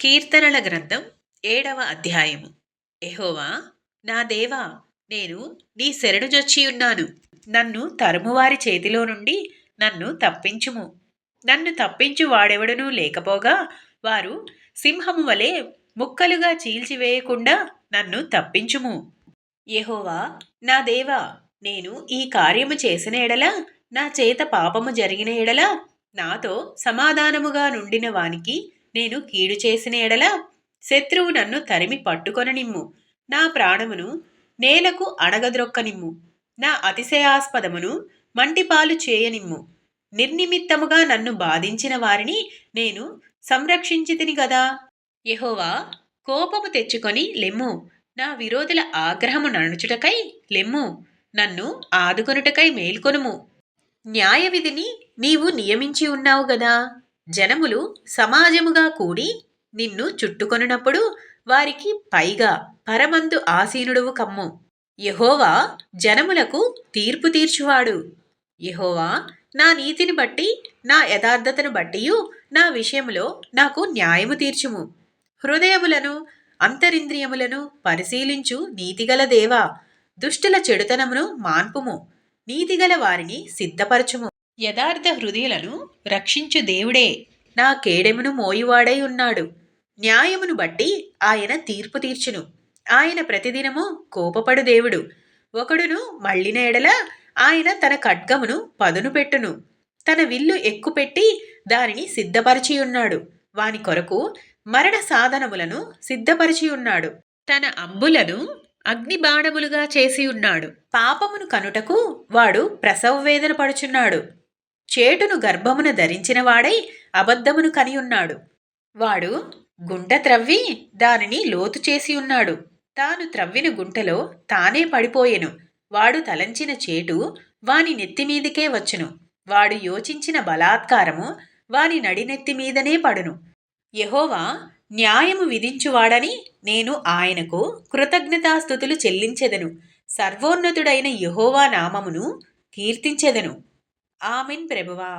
కీర్తనల గ్రంథం ఏడవ అధ్యాయము. ఎహోవా నా దేవా నేను నీ శరణుజొచ్చి ఉన్నాను. నన్ను తరుమువారి చేతిలో నుండి నన్ను తప్పించుము. నన్ను తప్పించు వాడెవడనూ లేకపోగా వారు సింహము వలె ముక్కలుగా చీల్చివేయకుండా నన్ను తప్పించుము. ఎహోవా నా దేవా నేను ఈ కార్యము చేసిన ఎడల నా చేత పాపము జరిగిన ఎడల నాతో సమాధానముగా నుండిన వానికి నేను కీడు చేసిన ఎడల శత్రువు నన్ను తరిమి పట్టుకొననిమ్ము. నా ప్రాణమును నేలకు అణగద్రొక్కనిమ్ము. నా అతిశయాస్పదమును మంటిపాలు చేయనిమ్ము. నిర్నిమిత్తముగా నన్ను బాధించిన వారిని నేను సంరక్షించితిని గదా? యహోవా కోపము తెచ్చుకొని లెమ్ము. నా విరోధుల ఆగ్రహము నడుచుటకై లెమ్ము. నన్ను ఆదుకొనుటకై మేల్కొనుము. న్యాయ విధిని నీవు నియమించి ఉన్నావు గదా? జనములు సమాజముగా కూడి నిన్ను చుట్టుకొనున్నప్పుడు వారికి పైగా పరమందు ఆసీనుడువు కమ్ము. యహోవా జనములకు తీర్పు తీర్చువాడు. యహోవా నా నీతిని బట్టి నా యథార్థతను బట్టియు నా విషయములో నాకు న్యాయము తీర్చుము. హృదయములను అంతరింద్రియములను పరిశీలించు నీతిగల దేవా. దుష్టుల చెడుతనమును మాన్పుము. నీతిగల వారిని సిద్ధపరచుము. యథార్థ హృదయులను రక్షించు దేవుడే. నా కేడెమును మోయువాడై ఉన్నాడు. న్యాయమును బట్టి ఆయన తీర్పు తీర్చును. ఆయన ప్రతిదినము కోపపడు దేవుడు. ఒకడును మళ్ళిన ఎడల ఆయన తన ఖడ్గమును పదును పెట్టును. తన విల్లు ఎక్కుపెట్టి దానిని సిద్ధపరిచి ఉన్నాడు. వాని కొరకు మరణ సాధనములను సిద్ధపరిచి ఉన్నాడు. తన అంబులను అగ్నిబాణములుగా చేసి ఉన్నాడు. పాపమును కనుటకు వాడు ప్రసవ వేదన పడుచున్నాడు. చేటును గర్భమున ధరించిన వాడై అబద్ధమును కని ఉన్నాడు. వాడు గుంట త్రవ్వి దానిని లోతు చేసి ఉన్నాడు. తాను త్రవ్విన గుంటలో తానే పడిపోయెను. వాడు తలంచిన చేటు వాని నెత్తిమీదికే వచ్చును. వాడు యోచించిన బలాత్కారము వాని నడినెత్తి మీదనే పడును. యహోవా న్యాయము విధించువాడని నేను ఆయనకు కృతజ్ఞతాస్థుతులు చెల్లించెదను. సర్వోన్నతుడైన యహోవా నామమును కీర్తించెదను. ఆమెన్ ప్రభువా